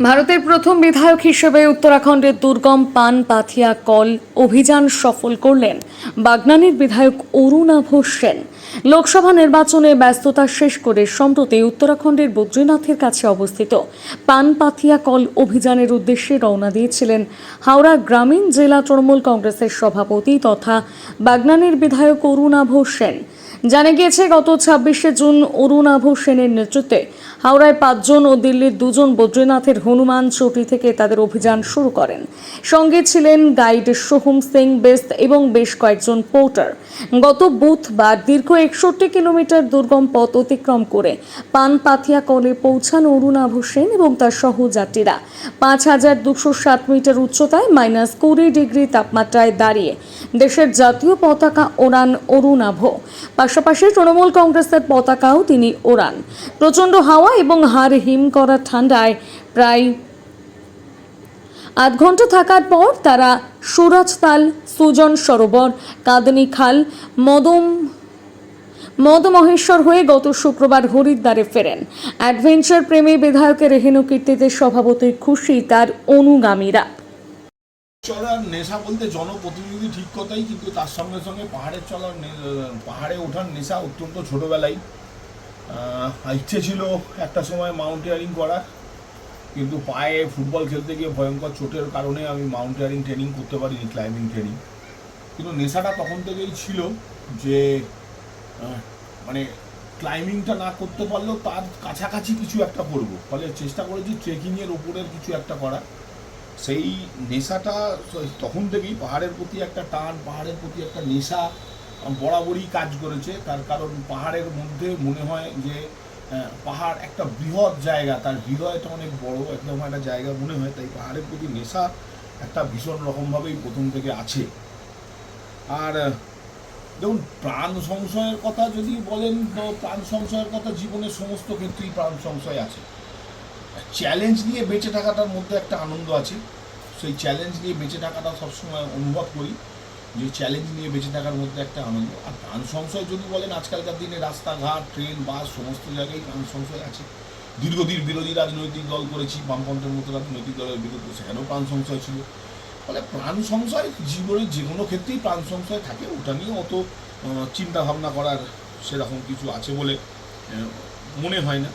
ভারতের প্রথম বিধায়ক হিসেবে উত্তরাখণ্ডের দুর্গম পান পাথিয়া কল অভিযান সফল করলেন বাগনানের বিধায়ক অরুণাভ সেন। লোকসভা নির্বাচনে ব্যস্ততা শেষ করে সম্প্রতি উত্তরাখণ্ডের বদ্রীনাথের কাছে অবস্থিত পান পাথিয়া কল অভিযানের উদ্দেশ্যে রওনা দিয়েছিলেন হাওড়া গ্রামীণ জেলা তৃণমূল কংগ্রেসের সভাপতি তথা বাগনানীর বিধায়ক অরুণাভ সেন। জানা গিয়েছে, গত ছাব্বিশে জুন অরুণাভ সেনের নেতৃত্বে হাওড়ায় পাঁচজন ও দিল্লির দুজন বদ্রীনাথের হনুমান চটি থেকে তাদের অভিযান শুরু করেন। সঙ্গে ছিলেন গাইড সোহম সিং বেস্ত এবং বেশ কয়েকজন পোর্টার। গত বুধবার দীর্ঘ একষট্টি কিলোমিটার দুর্গম পথ অতিক্রম করে পানপাথিয়া কলে পৌঁছান অরুণাভ সেন এবং তার সহযাত্রীরা। পাঁচ হাজার দুশো সাত মিটার উচ্চতায় মাইনাস কুড়ি ডিগ্রি তাপমাত্রায় দাঁড়িয়ে দেশের জাতীয় পতাকা ওড়ান অরুণাভ। পাশাপাশি তৃণমূল কংগ্রেসের পতাকাও তিনি ওড়ান। প্রচণ্ড হাওয়া এবং হাড় হিম করা ঠান্ডায় প্রায় আধ ঘণ্টা থাকার পর তারা সুরাজতাল সুজন সরোবর, কাঁদনি খাল, মদম মদমহেশ্বর হয়ে গত শুক্রবার হরিদ্বারে ফেরেন। অ্যাডভেঞ্চার প্রেমী বিধায়কের রেহেনু কীর্তিতে স্বভাবতই খুশি তার অনুগামীরা চলার নেশা বলতে জনপ্রতিনিধি ঠিক কথাই, কিন্তু তার সঙ্গে সঙ্গে পাহাড়ে চলার পাহাড়ে ওঠার নেশা অত্যন্ত ছোটোবেলায়। ইচ্ছে ছিল একটা সময় মাউন্টেয়ারিং করার, কিন্তু পায়ে ফুটবল খেলতে গিয়ে ভয়ঙ্কর চোটের কারণে আমি মাউন্টেয়ারিং ট্রেনিং করতে পারিনি, ক্লাইম্বিং ট্রেনিং। কিন্তু নেশাটা তখন থেকেই ছিল যে মানে ক্লাইম্বিংটা না করতে পারলেও তার কাছাকাছি কিছু একটা করব। ফলে চেষ্টা করেছি ট্রেকিংয়ের ওপরের কিছু একটা করা সেই নেশাটা তখন থেকেই পাহাড়ের প্রতি একটা টান, পাহাড়ের প্রতি একটা নেশা বরাবরই কাজ করেছে। তার কারণ পাহাড়ের মধ্যে মনে হয় যে পাহাড় একটা বৃহৎ জায়গা, তার হৃদয়টা অনেক বড়, একদম একটা জায়গা মনে হয়। তাই পাহাড়ের প্রতি নেশা একটা ভীষণ রকমভাবেই প্রথম থেকে আছে। আর দেখুন, প্রাণ সংশয়ের কথা যদি বলেন, তো প্রাণ সংশয়ের কথা জীবনের সমস্ত ক্ষেত্রেই প্রাণ সংশয় আছে। চ্যালেঞ্জ নিয়ে বেঁচে থাকাটার মধ্যে একটা আনন্দ আছে। সেই চ্যালেঞ্জ নিয়ে বেঁচে থাকাটা সবসময় অনুভব করি। যে চ্যালেঞ্জ নিয়ে বেঁচে থাকার মধ্যে একটা আনন্দ। আর প্রাণ সংশয় যদি বলেন, আজকালকার দিনে রাস্তাঘাট, ট্রেন, বাস, সমস্ত জায়গায় প্রাণ সংশয় আছে। দীর্ঘদিন বিরোধী রাজনৈতিক দল করেছি, বামপন্থের মতো রাজনৈতিক দলের বিরুদ্ধে সেখানেও প্রাণ সংশয় ছিল। ফলে প্রাণ সংশয় জীবনের যে কোনো ক্ষেত্রেই প্রাণ সংশয় থাকে, ওটা নিয়ে অত চিন্তা ভাবনা করার সেরকম কিছু আছে বলে মনে হয় না।